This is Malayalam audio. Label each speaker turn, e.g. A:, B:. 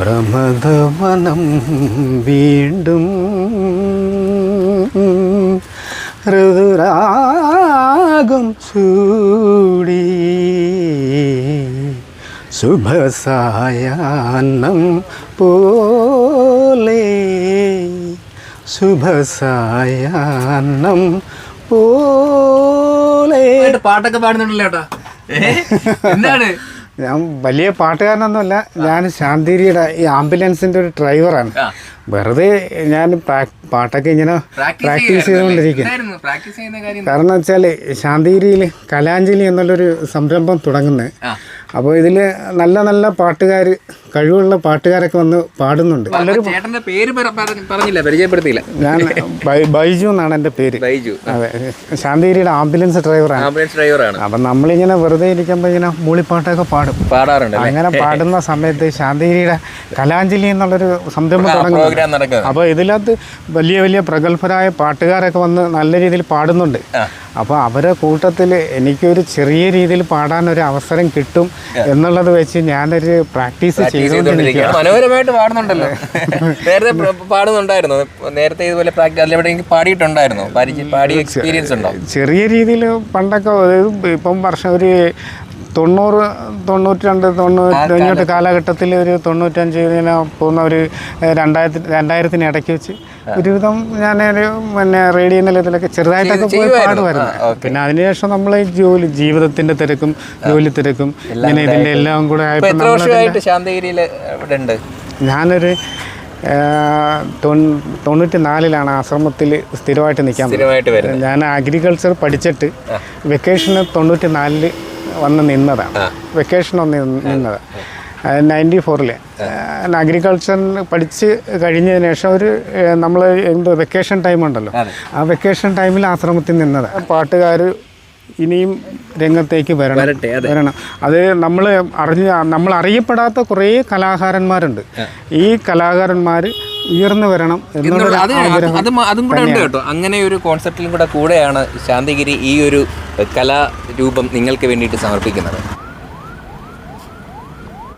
A: പ്രമദവനം വീണ്ടും ഋതുരാഗം ചൂടി. ശുഭസായാന്നം പോലെ. ശുഭസായാന്നം പോലെ.
B: പാട്ടൊക്കെ പാടുന്നുണ്ടല്ലോ ഏട്ടാ. എന്താണ്?
A: ഞാൻ വലിയ പാട്ടുകാരനൊന്നുമല്ല ഞാൻ ശാന്തിരിയുടെ ഈ ആംബുലൻസിന്റെ ഒരു ഡ്രൈവറാണ്. വെറുതെ ഞാൻ പാട്ടൊക്കെ ഇങ്ങനെ
B: പ്രാക്ടീസ്
A: ചെയ്തുകൊണ്ടിരിക്കും. കാരണം വെച്ചാൽ ശാന്തിഗിരിയിൽ കലാഞ്ജലി എന്നുള്ളൊരു സംരംഭം തുടങ്ങുന്നത്. അപ്പോൾ ഇതിൽ നല്ല നല്ല പാട്ടുകാർ കഴിവുള്ള പാട്ടുകാരൊക്കെ വന്ന് പാടുന്നുണ്ട്.
B: അപ്പൊ ചേട്ടന്റെ പേര് പറഞ്ഞില്ല പരിചയപ്പെടുത്തിയില്ല.
A: ഞാൻ ബൈജു എന്നാണ് എന്റെ പേര്.
B: ബൈജു
A: അതെ. ശാന്തിഗിരിയുടെ ആംബുലൻസ് ഡ്രൈവറാണ്.
B: ആംബുലൻസ് ഡ്രൈവറാണ്.
A: അപ്പം നമ്മളിങ്ങനെ വെറുതെ ഇരിക്കുമ്പോൾ ഇങ്ങനെ മൂളിപ്പാട്ടൊക്കെ പാടും.
B: പാടാറുണ്ട്
A: അങ്ങനെ പാടുന്ന സമയത്ത് ശാന്തിഗിരിയുടെ കലാഞ്ജലി എന്നുള്ളൊരു സംരംഭം തുടങ്ങുന്നു
B: പ്രോഗ്രാം നടക്കുന്നത്.
A: അപ്പോൾ ഇതിനകത്ത് വലിയ വലിയ പ്രഗത്ഭരായ പാട്ടുകാരൊക്കെ വന്ന് നല്ല രീതിയിൽ പാടുന്നുണ്ട്.
B: അപ്പൊ
A: അപ്പോൾ അവരെ കൂട്ടത്തിൽ എനിക്കൊരു ചെറിയ രീതിയിൽ പാടാൻ ഒരു അവസരം കിട്ടും എന്നുള്ളത് വെച്ച് ഞാനൊരു പ്രാക്ടീസ്
B: ചെയ്തുകൊണ്ടിരിക്കുകയാണ്. മനോഹരമായിട്ട് പാടുന്നുണ്ടല്ലോ. നേരത്തെ പാടുന്നുണ്ടായിരുന്നു. നേരത്തെ ഇതുപോലെ പാടിയിട്ടുണ്ടായിരുന്നു? പാടി എക്സ്പീരിയൻസ് ഉണ്ടോ?
A: ചെറിയ രീതിയിൽ പണ്ടൊക്കെ ഇപ്പം വർഷം ഒരു തൊണ്ണൂറ് തൊണ്ണൂറ്റി രണ്ട് തൊണ്ണൂറ്റി ഇങ്ങോട്ട് കാലഘട്ടത്തിൽ ഒരു തൊണ്ണൂറ്റഞ്ച് ഇങ്ങനെ പോകുന്ന ഒരു രണ്ടായിരത്തി രണ്ടായിരത്തിന് ഇടയ്ക്ക് വെച്ച് ഒരുവിധം ഒരു പിന്നെ റേഡിയോ നിലയത്തിലൊക്കെ ചെറുതായിട്ടൊക്കെ പോയി. പാടുമായിരുന്നു. പിന്നെ അതിനുശേഷം നമ്മൾ ജോലി ജീവിതത്തിന്റെ തിരക്കും ജോലി തിരക്കും ഇങ്ങനെ ഇതിന്റെ എല്ലാം കൂടെ ആയപ്പോൾ ഞാനൊരു തൊണ്ണൂറ്റി നാലിലാണ് ആശ്രമത്തിൽ സ്ഥിരമായിട്ട് നിൽക്കാൻ ഞാൻ അഗ്രികൾച്ചർ പഠിച്ചിട്ട് വെക്കേഷന് തൊണ്ണൂറ്റി നാലിൽ വന്ന് നിന്നതാണ്. വെക്കേഷൻ ഒന്ന് നിന്നത് നയന്റി ഫോറിൽ അഗ്രികൾച്ചർ പഠിച്ച് കഴിഞ്ഞതിന് ശേഷം ഒരു നമ്മൾ എന്ത് വെക്കേഷൻ ടൈം ഉണ്ടല്ലോ. ആ വെക്കേഷൻ ടൈമിൽ ആശ്രമത്തിൽ നിന്നത് പാട്ടുകാർ ഇനിയും രംഗത്തേക്ക് വരണം. വരണം. അത് നമ്മൾ അറിഞ്ഞ നമ്മൾ അറിയപ്പെടാത്ത കുറേ കലാകാരന്മാരുണ്ട്. ഈ കലാകാരന്മാർ ഉയർന്നു വരണം
B: എന്നുള്ളത് അതും കൂടെ ഉണ്ട് കേട്ടോ. അങ്ങനെ ഒരു കോൺസെപ്റ്റിലും കൂടെ കൂടെയാണ് ശാന്തിഗിരി ഈ ഒരു കലാരൂപം നിങ്ങൾക്ക് വേണ്ടിയിട്ട് സമർപ്പിക്കുന്നത്?